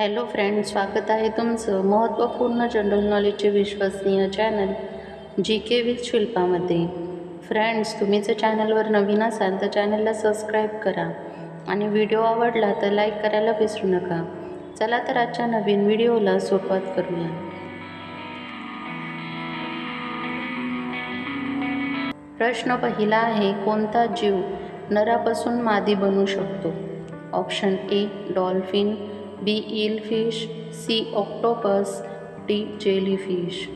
Hello friend स्वागत आहे तुमचं महत्त्वपूर्ण जनरल नॉलेजचे विश्वसनीय चॅनल जी के विथ शिल्पामध्ये. फ्रेंड्स तुम्ही जर चॅनलवर नवीन असाल तर चॅनलला सबस्क्राईब करा आणि व्हिडिओ आवडला तर लाईक करायला विसरू नका. चला तर आजच्या नवीन व्हिडिओला सुरुवात करूया. प्रश्न पहिला आहे कोणता जीव नरापासून मादी बनू शकतो? Option A dolphin. B eel fish C octopus D jellyfish.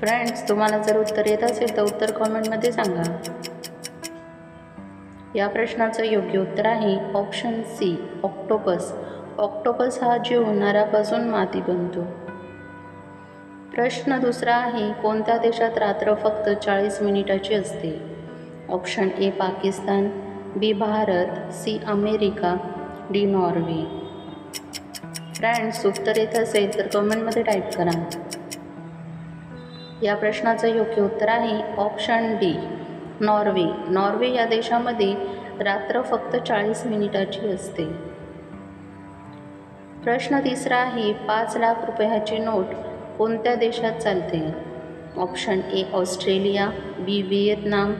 Friends तुम्हाला जर उत्तर येत असेल तर उत्तर कॉमेंटमध्ये सांगा. या प्रश्नाचं योग्य उत्तर आहे ऑप्शन सी ऑक्टोपस. ऑक्टोपस हा जीव नरापासून माती बनतो. प्रश्न दुसरा आहे कोणत्या देशात रात्र फक्त चाळीस मिनिटाची असते? Option A Pakistan. B Bharat. C America. D Norway. Friends उत्तर येत असेल तर कमेंटमध्ये टाईप करा. या प्रश्नाचं योग्य उत्तर आहे ऑप्शन डी नॉर्वे नॉर्वे या देशामध्ये रात्र फक्त चाळीस मिनिटाची असते. प्रश्न तिसरा आहे पाच लाख रुपयाची नोट कोणत्या देशात चालते? Option A Australia B Vietnam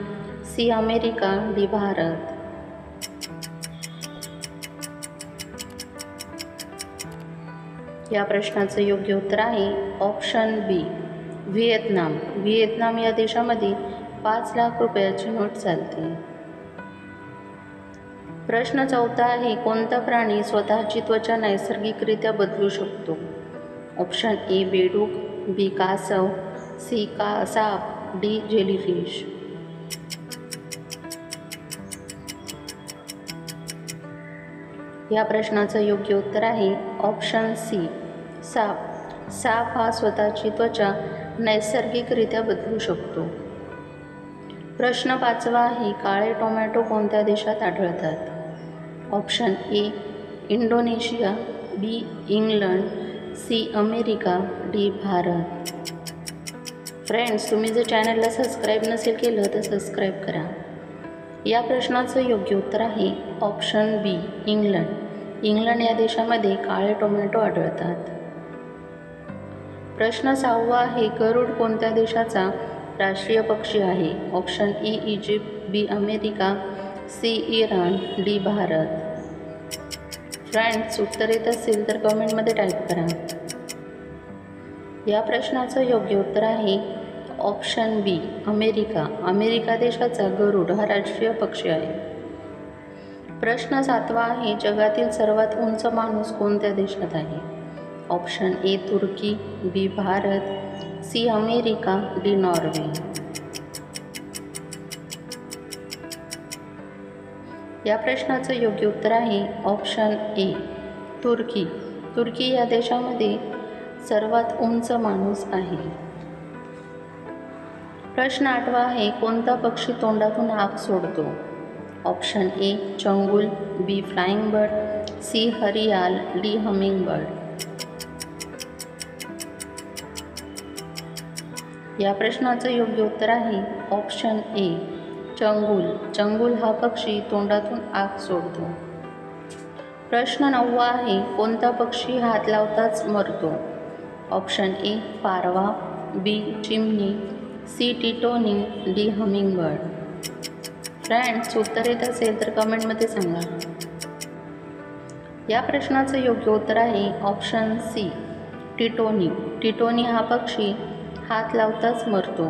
C America D Bharat. या प्रश्नाचं योग्य उत्तर आहे ऑप्शन बी व्हिएतनाम. व्हिएतनाम या देशामध्ये पाच लाख रुपयाची नोट चालते. प्रश्न चौथा आहे कोणता प्राणी स्वतःची त्वचा नैसर्गिकरित्या बदलू शकतो? ऑप्शन ए बेडूक बी कासव सी का साप डी जेलीफिश. या प्रश्नाचं योग्य उत्तर आहे ऑप्शन सी साप साप हा स्वतःची त्वचा नैसर्गिकरित्या बदलू शकतो. प्रश्न पाचवा आहे काळे टोमॅटो कोणत्या देशात आढळतात? Option A Indonesia B England C America D Bharat. Friends तुम्ही जर चॅनलला सबस्क्राईब नसेल केलं तर सबस्क्राईब करा. या प्रश्नाचं योग्य उत्तर आहे ऑप्शन बी इंग्लंड इंग्लंड या देशामध्ये काळे टोमॅटो आढळतात. प्रश्न सहावा आहे गरुड कोणत्या देशाचा राष्ट्रीय पक्षी आहे? Option E Egypt B America C Iran D Bharat. Friends उत्तर येत असेल तर कमेंटमध्ये टाईप करा. या प्रश्नाचं योग्य उत्तर आहे ऑप्शन बी अमेरिका. अमेरिका देशाचा गरुड हा राष्ट्रीय पक्षी आहे. प्रश्न सातवा आहे जगातील सर्वात उंच माणूस कोणत्या देशात आहे? Option A Turkey B Bharat C America D Norway. या प्रश्नाचं योग्य उत्तर आहे ऑप्शन ए तुर्की. तुर्की या देशामध्ये सर्वात उंच माणूस आहे. प्रश्न आठवा आहे कोणता पक्षी तोंडातून आग सोडतो? ऑप्शन ए चंगुल बी फ्लाइंग बर्ड सी हरियाल डी हमिंग बर्ड या प्रश्नाचं योग्य उत्तर आहे ऑप्शन ए चंगुल. चंगुल हा पक्षी तोंडातून आग सोडतो. प्रश्न नववा आहे कोणता पक्षी हात लावताच मरतो? ऑप्शन ए पारवा बी चिमणी सी टिटोनी डी हमिंग बर्ड फ्रेंड्स उत्तर येत असेल तर कमेंटमध्ये सांगा. या प्रश्नाचं योग्य उत्तर आहे ऑप्शन सी टिटोनी. टिटोनी हा पक्षी हात लावताच मरतो.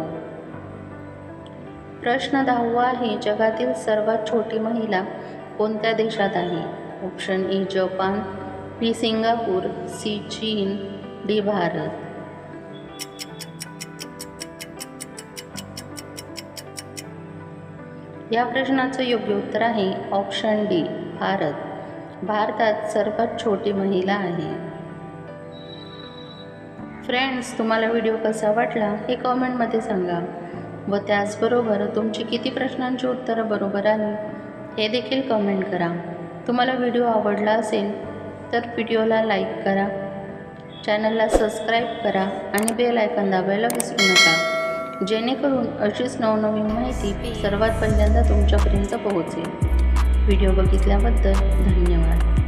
प्रश्न दहावा आहे जगातील सर्वात छोटी महिला कोणत्या देशात आहे? Option A Japan B Singapore C चीन डी भारत. या प्रश्नाचं योग्य उत्तर आहे ऑप्शन डी भारत. भारतात सर्वात छोटी महिला आहे. फ्रेंड्स तुम्हाला व्हिडिओ कसा वाटला हे कॉमेंटमध्ये सांगा. व त्याचबरोबर तुमची किती प्रश्नांची उत्तरं बरोबर आली हे देखील कमेंट करा. तुम्हाला व्हिडिओ आवडला असेल तर व्हिडिओला लाईक करा. चॅनलला सबस्क्राईब करा आणि बेल आयकॉन दाबायला विसरू नका. जेणेकरून अशीच नवनवीन माहिती सर्वात पहिल्यांदा तुमच्यापर्यंत पोहोचेल. व्हिडिओ बघितल्याबद्दल धन्यवाद.